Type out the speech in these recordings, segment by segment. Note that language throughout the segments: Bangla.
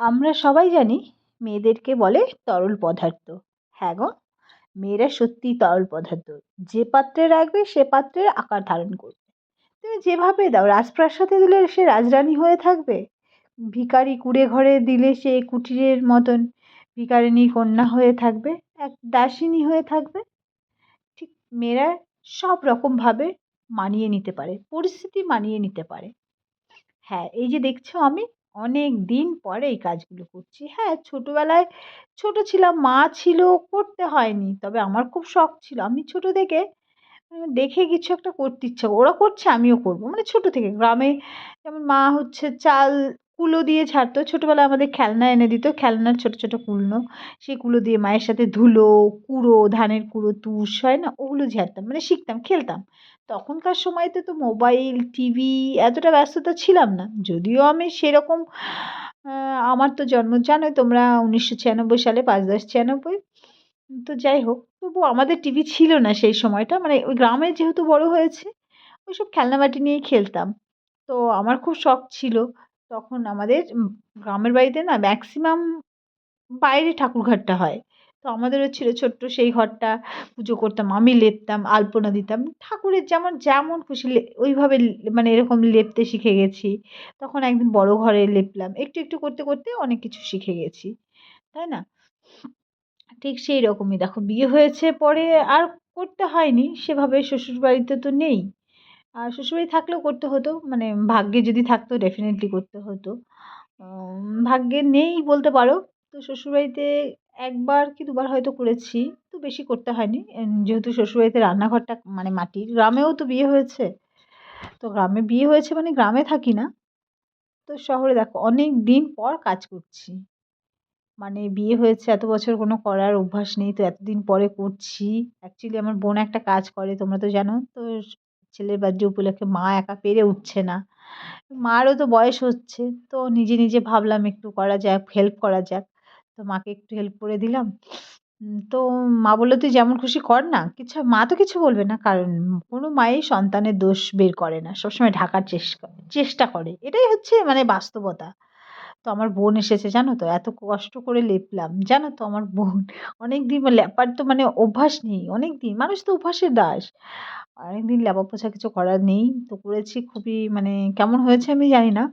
আমরা সবাই জানি মেয়েদেরকে বলে তরল পদার্থ। হ্যাঁ গো, মেয়েরা সত্যিই তরল পদার্থ। যে পাত্রে রাখবে, সে পাত্রের আকার ধারণ করবে। তুমি যেভাবে দাও, রাজপ্রাসাদে দিলে সে রাজরানী হয়ে থাকবে। ভিখারি কুঁড়ে ঘরে দিলে সে কুটিরের মতন। ভিখারিনী কন্যা হয়ে থাকবে, এক দাসিনী হয়ে থাকবে। ঠিক মেয়েরা সব রকমভাবে মানিয়ে নিতে পারে, পরিস্থিতি মানিয়ে নিতে পারে। হ্যাঁ এই যে দেখছ আমি অনেক দিন পরে এই কাজগুলো করছি। হ্যাঁ ছোটোবেলায় ছোট ছিলাম, মা ছিল, করতে হয়নি। তবে আমার খুব শখ ছিল। আমি ছোট থেকে দেখে কিছু একটা করতে ইচ্ছা, ওরা করছে, আমিও করব। মানে ছোট থেকে গ্রামে যেমন মা হচ্ছে চাল কুলো দিয়ে ছাড়তো। ছোটোবেলায় আমাদের খেলনা এনে দিত। খেলনার ছোটো ছোটো কুলো সেই কুলো দিয়ে মায়ের সাথে ধুলো, কুড়ো, ধানের কুড়ো, তুষ হয় না? ওগুলো ঝাড়তাম মানে শিখতাম, খেলতাম। তখনকার সময়তে তো মোবাইল, টিভি এতটা ব্যস্ততা ছিলাম না। যদিও আমি সেরকম আমার তো জন্ম, জানোই তোমরা উনিশশো ছিয়ানব্বই সালে পাঁচ দশ ছিয়ানব্বই। তো যাই হোক, তবু আমাদের টিভি ছিল না সেই সময়টা। মানে ওই গ্রামে যেহেতু বড় হয়েছি, ওইসব খেলনাবাটি নিয়েই খেলতাম। তো আমার খুব শখ ছিল তখন আমাদের গ্রামের বাড়িতে না ম্যাক্সিমাম বাইরে ঠাকুরঘরটা হয়। তো আমাদেরও ছিল ছোট্ট সেই ঘরটা, পুজো করতাম, আমি লেপতাম, আলপনা দিতাম। ঠাকুরের যেমন যেমন খুশি ওইভাবে মানে এরকম লেপতে শিখে গেছি। তখন একদিন বড় ঘরে লেপলাম। একটু একটু করতে করতে অনেক কিছু শিখে গেছি। তাই না? ঠিক সেই রকমই। দেখো, বিয়ে হয়েছে পরে আর করতে হয়নি। সেভাবে শ্বশুরবাড়িতে তো নেই। আর শ্বশুরবাড়ি থাকলেও করতে হতো মানে ভাগ্যে যদি থাকতো ডেফিনেটলি করতে হতো। ভাগ্যে নেই বলতে পারো, তো শ্বশুরবাড়িতে একবার কি দুবার হয়তো করেছি, তো বেশি করতে হয়নি। যেহেতু শ্বশুরবাড়িতে রান্নাঘরটা মানে মাটির, গ্রামেও তো বিয়ে হয়েছে। তো গ্রামে বিয়ে হয়েছে মানে গ্রামে থাকি না। তো শহরে দেখো, অনেক দিন পর কাজ করছি। মানে বিয়ে হয়েছে, এত বছর কোনো করার অভ্যাস নেই, তো এতদিন পরে করছি। অ্যাকচুয়ালি আমার বোন একটা কাজ করে, তোমরা তো জানো। তো ছেলের বার্থডে উপলক্ষে মা একা পেরে উঠছে না। মারও তো বয়স হচ্ছে, তো নিজে নিজে ভাবলাম একটু করা যাক হেল্প করা যাক। তো মাকে একটু হেল্প করে দিলাম। তো মা বলল, তুই যেমন খুশি কর না, কিছু, মা তো কিছু বলবে না, কারণ কোনো মাই সন্তানের দোষ বের করে না, সবসময় ঢাকার চেষ্টা চেষ্টা করে। এটাই হচ্ছে মানে বাস্তবতা। তো আমার বোন এসেছে, জানো তো? এত কষ্ট করে লেপলাম। জানো তো আমার বোন? অনেক দিন লেপার তো মানে অভ্যাস নেই অনেক দিন মানুষ তো অভ্যাসের দাস। অনেক দিন লেপা পোছা কিছু করার নেই। তো করেছি খুবই মানে কেমন হয়েছে আমি জানি না।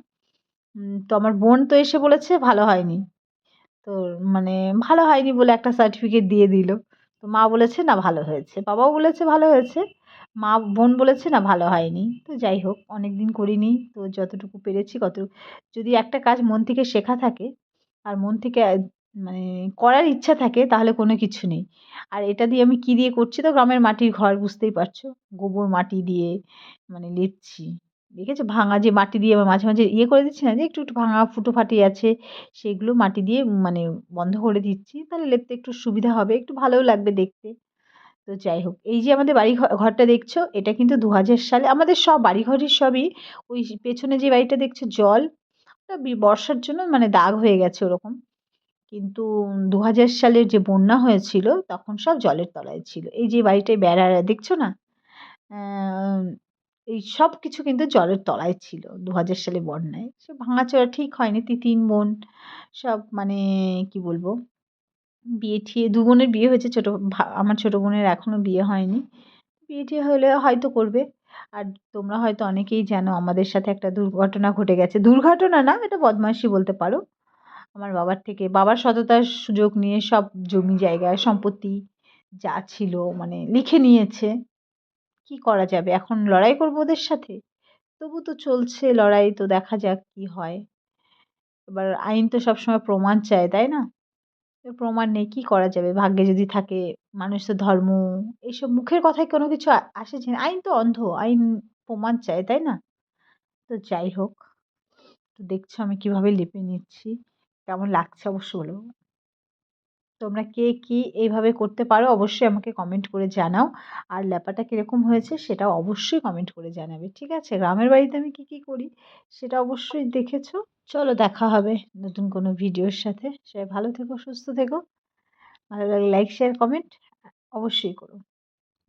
তো আমার বোন তো এসে বলেছে, ভালো হয়নি। তো মানে ভালো হয়নি বলে একটা সার্টিফিকেট দিয়ে দিল। তো মা বলেছে, না, ভালো হয়েছে। বাবাও বলেছে, ভালো হয়েছে। মা বোন বলেছে, না, ভালো হয়নি। তো যাই হোক অনেক দিন করিনি, তো যতটুকু পেরেছি কত, যদি একটা কাজ মন থেকে শেখা থাকে, আর মন থেকে মানে করার ইচ্ছা থাকে, তাহলে কোনো কিছু নেই। আর এটা দিয়ে আমি কী দিয়ে করছি তো, গ্রামের মাটির ঘর, বুঝতেই পারছ? গোবর মাটি দিয়ে মানে লিপছি। দেখেছ? ভাঙা যে মাটি দিয়ে মাঝে মাঝে ইয়ে করে দিচ্ছি না যে, একটু একটু ভাঙা ফুটো ফাটি আছে, সেগুলো মাটি দিয়ে মানে বন্ধ করে দিচ্ছি। তাহলে লেপতে একটু সুবিধা হবে, একটু ভালোও লাগবে দেখতে। তো যাই হোক, এই যে আমাদের বাড়ি ঘরটা দেখছ, এটা কিন্তু দু হাজার সালে, আমাদের সব বাড়ি ঘরের সবই ওই পেছনে যে বাড়িটা দেখছ, জল বর্ষার জন্য মানে দাগ হয়ে গেছে ওরকম। কিন্তু দু হাজার সালের যে বন্যা হয়েছিল, তখন সব জলের তলায় ছিল। এই যে বাড়িটায় বেড়া দেখছ না? এই সব কিছু কিন্তু জলের তলায় ছিল দু হাজার সালে বন্যায়। সে ভাঙাচোরা ঠিক হয়নি তিন বোন, সব মানে কি বলব? বিয়ে ঠিয়ে, দু বোনের বিয়ে হয়েছে ছোটো আমার ছোটো বোনের এখনও বিয়ে হয়নি। বিয়ে টিয়ে হলে হয়তো করবে। আর তোমরা হয়তো অনেকেই জানো আমাদের সাথে একটা দুর্ঘটনা ঘটে গেছে। দুর্ঘটনা না, এটা বদমাইশি বলতে পারো। আমার বাবার থেকে, বাবার সততার সুযোগ নিয়ে সব জমি জায়গা সম্পত্তি যা ছিল মানে লিখে নিয়েছে। কী করা যাবে? এখন লড়াই করব ওদের সাথে? তবু তো চলছে লড়াই, তো দেখা যাক কী হয়। এবার আইন তো সবসময় প্রমাণ চায়, তাই না? প্রমাণ নেই, কী করা যাবে? ভাগ্যে যদি থাকে মানুষ তো ধর্ম এইসব মুখের কথায় কোনো কিছু আসে যে আইন তো অন্ধ, আইন প্রমাণ চায় তাই না? তো যাই হোক, তো দেখছ আমি কীভাবে লিপে নিচ্ছি। কেমন লাগছে অবশ্য বলো তোমরা কে কী এইভাবে করতে পারো অবশ্যই আমাকে কমেন্ট করে জানাও। আর ল্যাপাটা কীরকম হয়েছে সেটা অবশ্যই কমেন্ট করে জানাবে। ঠিক আছে? গ্রামের বাড়িতে আমি কী কী করি সেটা অবশ্যই দেখেছ। চলো দেখা হবে নতুন কোনো ভিডিওর সাথে। সবাই ভালো থেকো, সুস্থ থেকো। ভালো লাগলে লাইক শেয়ার কমেন্ট অবশ্যই করো।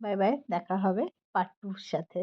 বাই বাই দেখা হবে পার্ট টুর সাথে।